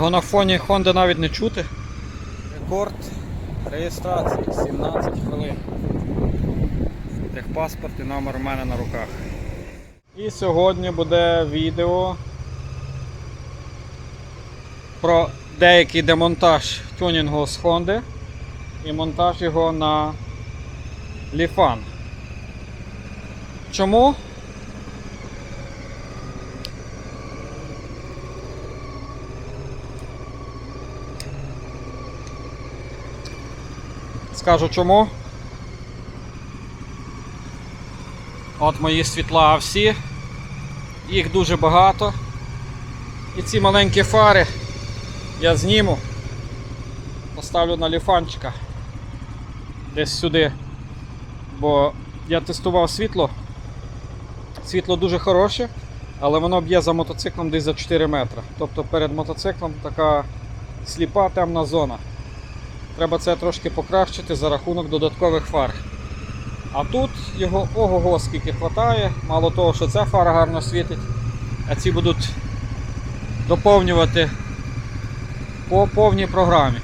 Його на фоні Honda навіть не чути. Рекорд реєстрації 17 хвилин. Техпаспорт і номер у мене на руках. І сьогодні буде відео про деякий демонтаж тюнінгу з Honda і монтаж його на Ліфан. Чому? Скажу чому. От мої світла всі. Їх дуже багато. І ці маленькі фари я зніму. Поставлю на ліфанчика. Десь сюди. Бо я тестував світло. Світло дуже хороше, але воно б'є за мотоциклом десь за 4 метри. Тобто перед мотоциклом така сліпа темна зона. Треба це трошки покращити за рахунок додаткових фар. А тут його ого-го скільки хватає. Мало того, що ця фара гарно світить, а ці будуть доповнювати по повній програмі.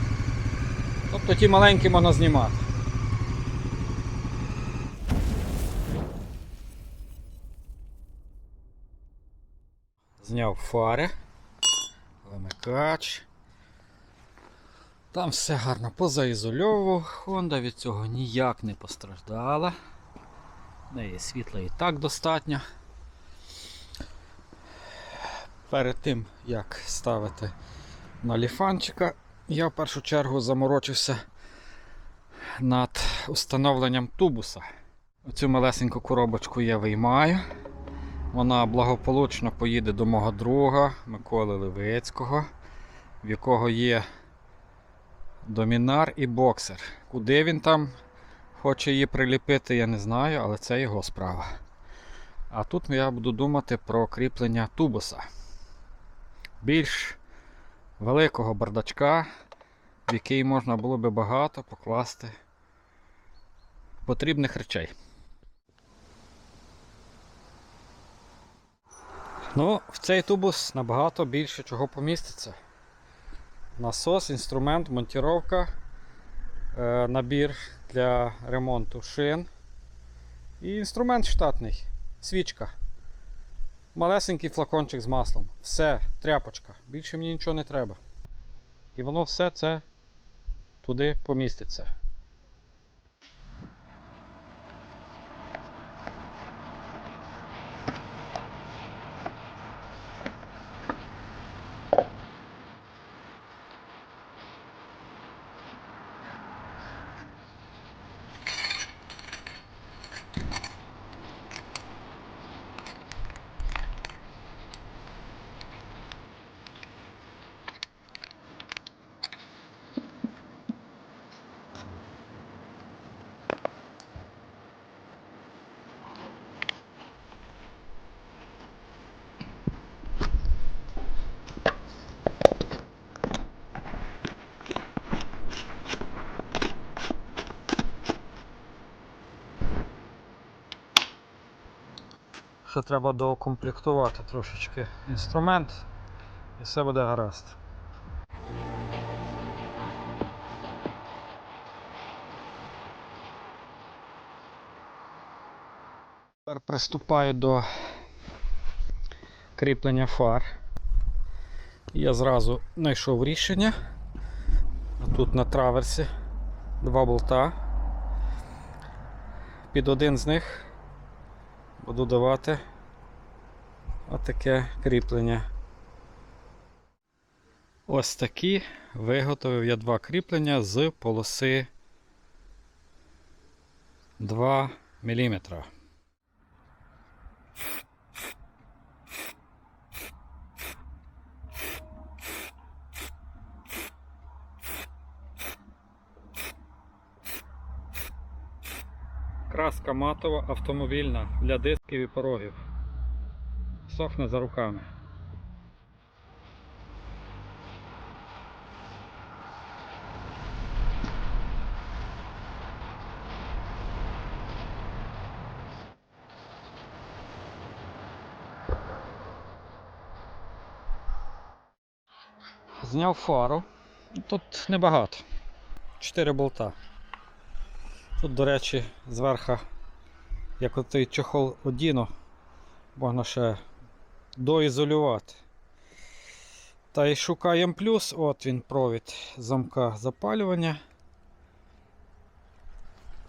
Тобто ті маленькі можна знімати. Зняв фари, вимикач. Там все гарно позаізольовував. Honda від цього ніяк не постраждала. Неї світла і так достатньо. Перед тим, як ставити на ліфанчика, я в першу чергу заморочився над установленням тубуса. Оцю малесеньку коробочку я виймаю. Вона благополучно поїде до мого друга Миколи Левицького, в якого є домінар і боксер. Куди він там хоче її приліпити, я не знаю, але це його справа. А тут я буду думати про кріплення тубуса. Більш великого бардачка, в який можна було би багато покласти потрібних речей. Ну, в цей тубус набагато більше чого поміститься. Насос, інструмент, монтіровка, е, набір для ремонту шин. І інструмент штатний, свічка. Малесенький флакончик з маслом. Все, тряпочка. Більше мені нічого не треба. І воно все це туди поміститься. Ще треба доукомплектувати трошечки інструмент і все буде гаразд. Тепер приступаю до кріплення фар. Я зразу знайшов рішення. Тут на траверсі два болта. Під один з них буду давати отаке кріплення. Ось такі виготовив я два кріплення з полоси 2 мм. Краска матова автомобільна для дисків і порогів. Сохне за руками. Зняв фару. Тут небагато. 4 болта. Тут, до речі, зверху, як оцей чохол одіно, можна ще доізолювати. Та й шукаємо плюс, от він провід замка запалювання.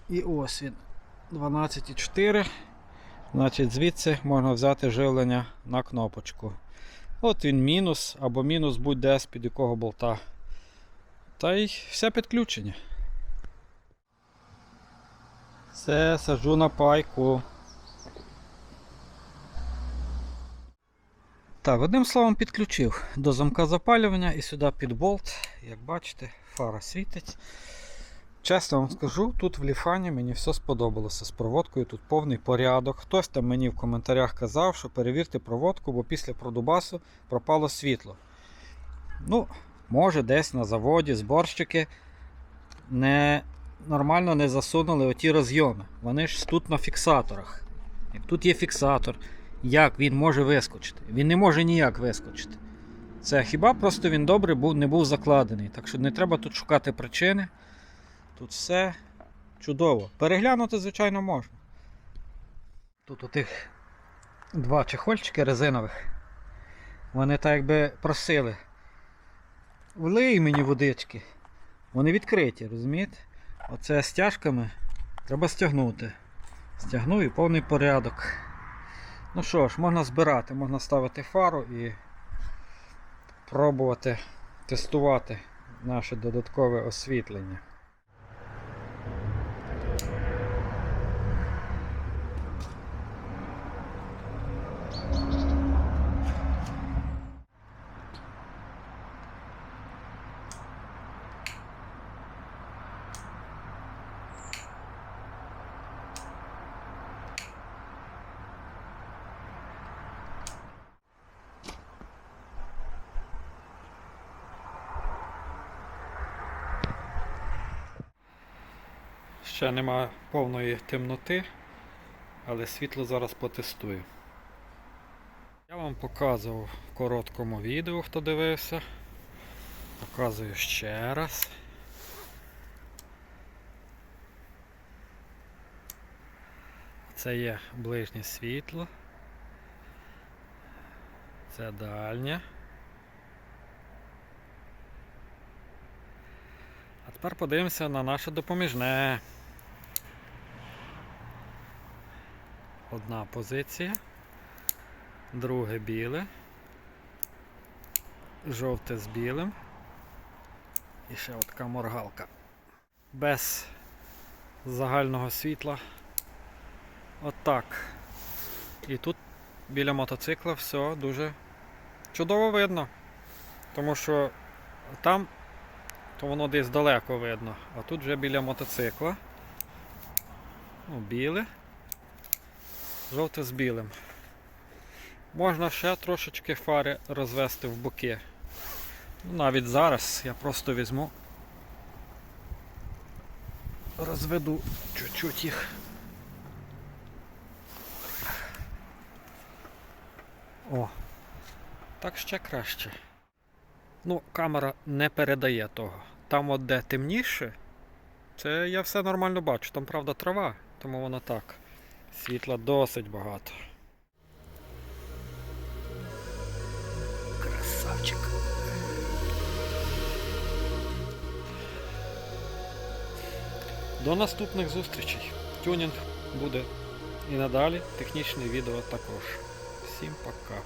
І ось він 12,4. Значить, звідси можна взяти живлення на кнопочку. От він мінус або мінус будь-де з під якого болта. Та й все підключення. Все, саджу на пайку. Так, одним словом підключив до замка запалювання і сюди під болт. Як бачите, фара світить. Чесно вам скажу, тут в ліфані мені все сподобалося з проводкою, тут повний порядок. Хтось там мені в коментарях казав, що перевірте проводку, бо після продубасу пропало світло. Ну, може, десь на заводі зборщики не, нормально не засунули оті розйоми. Вони ж тут на фіксаторах. Як тут є фіксатор, як він може вискочити? Він не може ніяк вискочити. Це хіба просто він добре був, не був закладений. Так що не треба тут шукати причини. Тут все чудово. Переглянути, звичайно, можна. Тут у тих два чехольчики резинових. Вони так якби просили. Влий мені водички. Вони відкриті, розумієте? Оце стяжками треба стягнути. Стягну і повний порядок. Ну що ж, можна збирати, можна ставити фару і пробувати тестувати наше додаткове освітлення. Ще немає повної темноти, але світло зараз потестую. Я вам показував в короткому відео, хто дивився. Показую ще раз. Це є ближнє світло. Це дальнє. А тепер подивимося на наше допоміжне. Одна позиція, друге біле, жовте з білим. І ще от така моргалка. Без загального світла. Отак. І тут біля мотоцикла все дуже чудово видно. Тому що там то воно десь далеко видно, а тут вже біля мотоцикла. Ну, біле, жовте з білим. Можна ще трошечки фари розвести в боки. Ну, навіть зараз я просто візьму, розведу чуть-чуть їх. О, так ще краще. Ну, камера не передає того. Там, от де темніше, це я все нормально бачу. Там, правда, трава, тому воно так. Світла досить багато. Красавчик. До наступних зустрічей. Тюнінг буде і надалі. Технічне відео також. Всім пока.